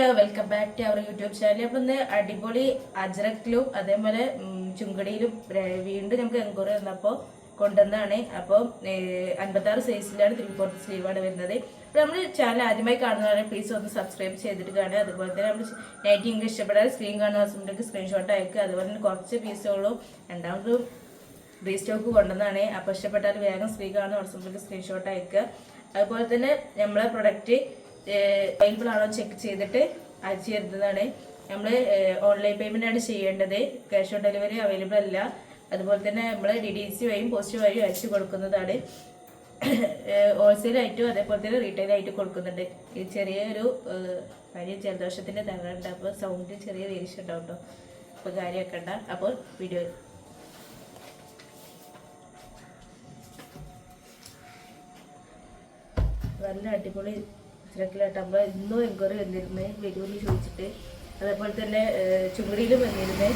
Hello welcome back to our YouTube channel അപ്പം ഇന്ന് അടിപൊളി അജ്രക്കിലും അതേപോലെ ചുങ്കടിയിലും വീണ്ടും നമുക്ക് എൻക്വയറി വന്നപ്പോൾ കൊണ്ടുവന്നതാണ്. അപ്പോൾ അൻപത്താറ് സൈസിലാണ് ത്രീ ഫോർത്ത് സ്ലീവാണ് വരുന്നത്. അപ്പോൾ നമ്മൾ ചാനൽ ആദ്യമായി കാണുന്നതാണ് പ്ലീസ് ഒന്ന് സബ്സ്ക്രൈബ് ചെയ്തിട്ട് കാണുക. അതുപോലെ തന്നെ നമ്മൾ നൈറ്റ് ഇംഗ്ലീഷ് ഇഷ്ടപ്പെടാതെ സ്ക്രീൻ കാണുന്ന ഹസ്ബൻഡിലേക്ക് സ്ക്രീൻഷോട്ട് അയക്കുക. അതുപോലെ തന്നെ കുറച്ച് പീസുകളും രണ്ടാമത് റീസ്റ്റോക്ക് കൊണ്ടുവന്നതാണ്. അപ്പോൾ ഇഷ്ടപ്പെട്ടാൽ വേഗം സ്ക്രീൻ കാണുന്ന വാട്സപ്പിലേക്ക് സ്ക്രീൻഷോട്ട് അയക്കുക. അതുപോലെ തന്നെ നമ്മളെ പ്രൊഡക്റ്റ് അവൈലബിൾ ആണോ ചെക്ക് ചെയ്തിട്ട് അയച്ചു തരുന്നതാണ്. നമ്മൾ ഓൺലൈൻ പേയ്മെന്റ് ആണ് ചെയ്യേണ്ടത്. ക്യാഷ് ഓൺ ഡെലിവറി അവൈലബിൾ അല്ല. അതുപോലെ തന്നെ നമ്മൾ ഡി ഡി സി വഴിയും പോസ്റ്റ് വഴിയും അയച്ചു കൊടുക്കുന്നതാണ്. ഹോൾസെയിൽ ആയിട്ടും അതേപോലെ തന്നെ റീറ്റെയിൽ ആയിട്ട് കൊടുക്കുന്നുണ്ട്. ഈ ചെറിയൊരു കാര്യം ജലദോഷത്തിന്റെ തകരുണ്ട് അപ്പോൾ സൗണ്ടിൽ ചെറിയ വേരിയേഷൻ ഉണ്ടാവും കേട്ടോ അപ്പോൾ കാര്യമാക്കണ്ട അപ്പോൾ വീഡിയോ നല്ല അടിപൊളി തിരക്കിലായിട്ട് നമ്മൾ ഇന്നും എൻക്വയറി വന്നിരുന്നേ വരുമെന്ന് ചോദിച്ചിട്ട്. അതേപോലെ തന്നെ ഏഹ്, ചുമടിയിലും വന്നിരുന്നേ.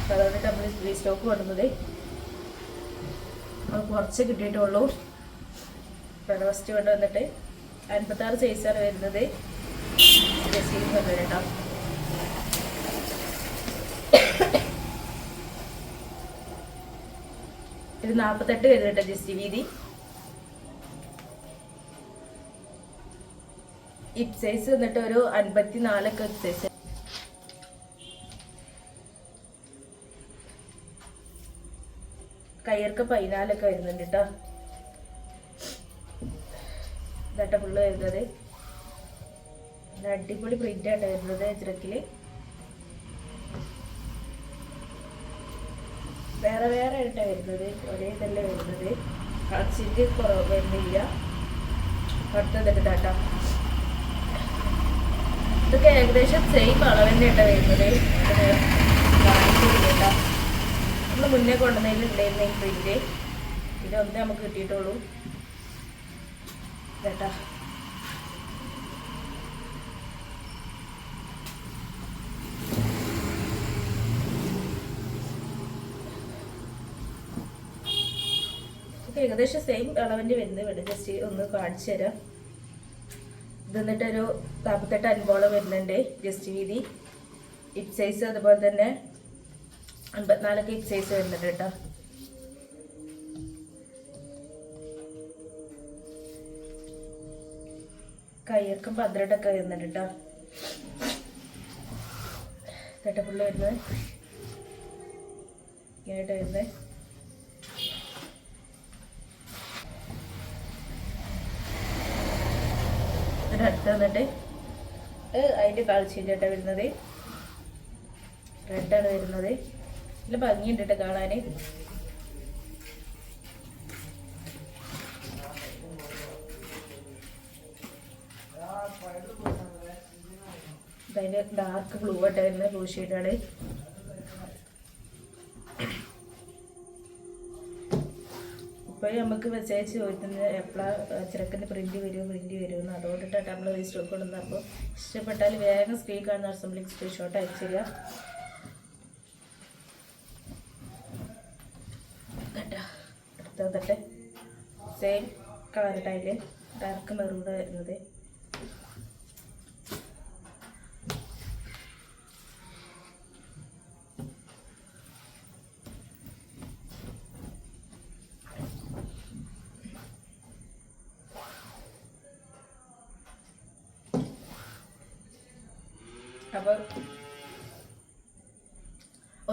അപ്പോൾ അതുകൊണ്ട് നമ്മൾ സ്റ്റോക്ക് കൊണ്ടുവന്നത്. അത് കുറച്ച് കിട്ടിയിട്ടുള്ളൂ. ഫസ്റ്റ് കൊണ്ട് വന്നിട്ട് അൻപത്താറ് സൈസാണ് വരുന്നത്. കേട്ടോ. ഇത് നാൽപ്പത്തെട്ട് വരുന്നുണ്ട് ജസ്റ്റ് വീതി ഇപ് സൈസ് വന്നിട്ട് ഒരു അൻപത്തി നാലൊക്കെ ഇപ് സൈസ് കയ്യർക്ക് പതിനാലൊക്കെ വരുന്നുണ്ട് കേട്ടോ ഇതാട്ട ഫുള്ള് വരുന്നത്. അടിപൊളി പ്രിന്റ് ആണ് വരുന്നത് ചിറക്കിൽ വേറെ വേറെ ആയിട്ടാണ് വരുന്നത്. ഒരേ ഇതല്ലേ വരുന്നത്. കളച്ചിന്റെ കുറവ് വരുന്നില്ല. അടുത്തതൊക്കെ ഇതാട്ടോ. ഇതൊക്കെ ഏകദേശം സെയിം അളവ് തന്നെയാട്ടോ വരുന്നത്. നമ്മൾ മുന്നേ കൊണ്ടുവന്നതിൽ ഉണ്ടായിരുന്ന ഈ പ്രിന്റ് ഇതൊന്നേ നമുക്ക് കിട്ടിയിട്ടുള്ളൂ. കേട്ടാ ഏകദേശം സെയിം അളവിന്റെ വരുന്നത്. ഇവിടെ ജസ്റ്റ് ഒന്ന് കാണിച്ചു തരാം ഇത് എന്നിട്ടൊരു നാൽപ്പത്തെട്ട് അൻപോളം വരുന്നുണ്ട് ജസ്റ്റ് വീതി. ഇപ് സൈസ് അതുപോലെ തന്നെ അൻപത്തിനാലൊക്കെ ഇപ് സൈസ് വരുന്നുണ്ട് കേട്ടോ. കയ്യർക്കും പന്ത്രണ്ടൊക്കെ വരുന്നുണ്ട് കേട്ടോ. തട്ടപ്പുള്ള വരുന്നത്. ഇങ്ങനെയായിട്ട് വരുന്നത്. ഇതിന് അടുത്ത് വന്നിട്ട് അതിന്റെ കളിച്ചിന്റെ വരുന്നത്. റെഡാണ് വരുന്നത്. നല്ല ഭംഗിയുണ്ട് കേട്ടോ കാണാൻ. അതിന്റെ ഡാർക്ക് ബ്ലൂ ആയിട്ട് വരുന്ന ബ്ലൂ ഷെയ്ഡാണ് ഇപ്പോൾ നമുക്ക് മെസ്സേജ് ചോദിക്കുന്നത് എപ്പോഴാണ് ചെറുക്കന്റെ പ്രിന്റ് വരുമോ പ്രിന്റ് വരുമെന്ന് അതുകൊണ്ടിട്ടാണ് നമ്മൾ റീസ്റ്റോക്ക് കൊടുക്കുന്നത്. അപ്പോൾ ഇഷ്ടപ്പെട്ടാൽ വേഗം സ്ക്രീൻ കാണുന്ന അസംബ്ലിക്ക് സ്ക്രീൻഷോട്ട് അയച്ചു തരിക. കേട്ടോ. അടുത്ത വന്നിട്ട് സെയിം ടൈൽ ഡാർക്ക് മെറൂഡ് വരുന്നത്. അപ്പോൾ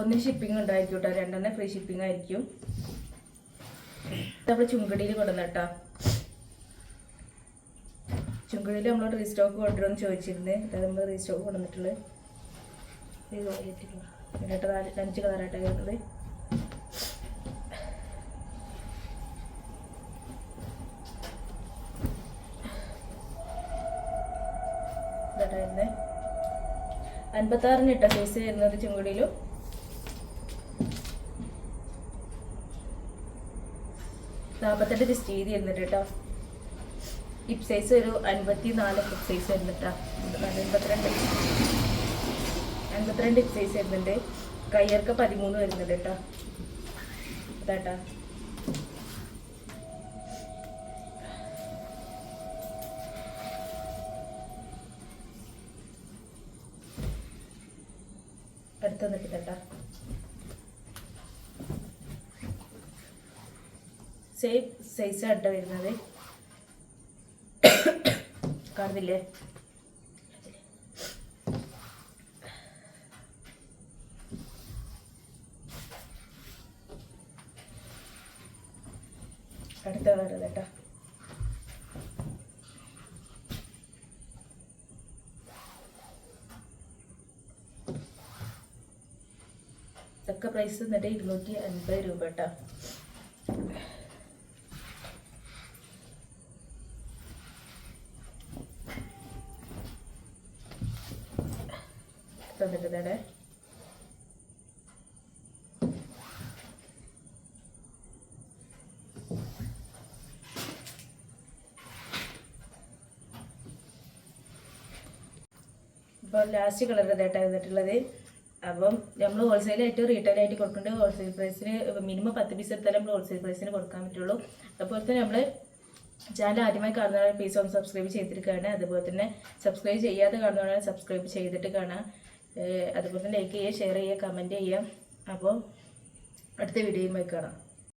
ഒന്ന് ഷിപ്പിംഗ് ഉണ്ടായിരിക്കും കേട്ടോ രണ്ടെണ്ണം ഫ്രീ ഷിപ്പിംഗ് ആയിരിക്കും. നമ്മൾ ചുങ്കടിയിൽ കൊണ്ടുവന്നിട്ടാ ചുങ്കടിയിൽ നമ്മൾ റീസ്റ്റോക്ക് കൊണ്ടുവരുമെന്ന് ചോദിച്ചിരുന്നത് അത് നമ്മൾ റീസ്റ്റോക്ക് കൊണ്ടുവന്നിട്ടുള്ളത്. എന്നിട്ട് നാല് അഞ്ച് കളറായിട്ട് വരുന്നത്. ഇതാ വരുന്നത് അൻപത്താറിന് ഇട്ട സൈസ് വരുന്നത് ചുങ്കുടിയിലും. നാൽപ്പത്തെട്ട് ജസ്റ്റ് ചെയ്തി വരുന്നുണ്ട് കേട്ടോ ഹിപ്പ് സൈസ് ഒരു അൻപത്തി നാല് ഹിപ്പ് സൈസ് വരുന്നുട്ടാ അൻപത്തിരണ്ട്. അൻപത്തിരണ്ട് ഹിപ്പ് സൈസ് വരുന്നുണ്ട്. കയ്യർക്ക് പതിമൂന്ന് വരുന്നുണ്ട് കേട്ടോ ഇതാട്ടാ നിൽക്കി തട്ടാ സെയിം സൈസാണ് കേട്ടോ വരുന്നത്. കാണുന്നില്ലേ? അടുത്ത കളർ കേട്ടോ ഇതൊക്കെ പ്രൈസ് എന്നിട്ട് ഇരുന്നൂറ്റി അൻപത് രൂപ കേട്ടോ തന്നിട്ടുണ്ടേ ഇപ്പോൾ ലാസ്റ്റ് കളർ ഇതായിട്ടാണ് വന്നിട്ടുള്ളത് അപ്പം നമ്മൾ ഹോൾസെയിലായിട്ട് റീറ്റെയിൽ ആയിട്ട് കൊടുക്കുന്നുണ്ട് ഹോൾസെയിൽ പ്രൈസിന് മിനിമം പത്ത് പീസ് എടുത്താൽ നമ്മൾ ഹോൾസെയിൽ പ്രൈസിന് കൊടുക്കാൻ പറ്റുള്ളൂ. അതുപോലെ തന്നെ നമ്മൾ ചാനൽ ആദ്യമായി കാണുന്നവരെ പ്ലീസ് ഒന്ന് സബ്സ്ക്രൈബ് ചെയ്തിരിക്കുകയാണ്. അതുപോലെ തന്നെ സബ്സ്ക്രൈബ് ചെയ്യാതെ കാണുന്നവരാണ് സബ്സ്ക്രൈബ് ചെയ്തിട്ട് കാണാം അതുപോലെ തന്നെ ലൈക്ക് ചെയ്യുക ഷെയർ ചെയ്യുക കമന്റ് ചെയ്യുക. അപ്പോൾ അടുത്ത വീഡിയോയുമായി കാണാം.